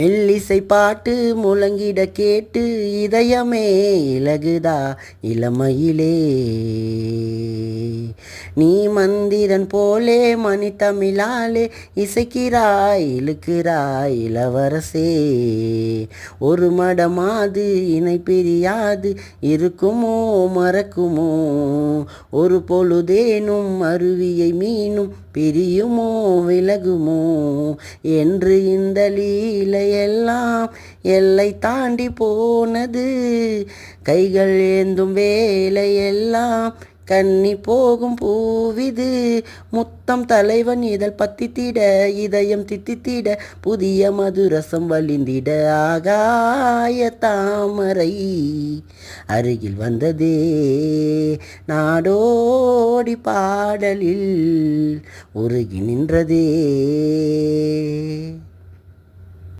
மெல்லிசை பாட்டு முழங்கிட கேட்டு இதயமே இலகுதா இளமையிலே. நீ மந்திரன் போலே மணி தமிழாலே இசைக்கிறாய் இழுக்கிறாய் இளவரசே. ஒரு மடமாது இணை பிரியாது இருக்குமோ மறக்குமோ? ஒரு பொழுதேனும் அருவியை மீனும் பிரியுமோ விலகுமோ? என்று இந்த லீலையெல்லாம் எல்லை தாண்டி போனது. கைகள் ஏந்தும் வேலையெல்லாம் கன்னி போகும் பூவிது. முத்தம் தலைவன் இதழ் பத்தித்திட இதயம் தித்தித்திட புதிய மதுரசம் வழிந்திட ஆகாய தாமரை அருகில் வந்ததே. நாடோடி பாடலில் உருகி நின்றதே.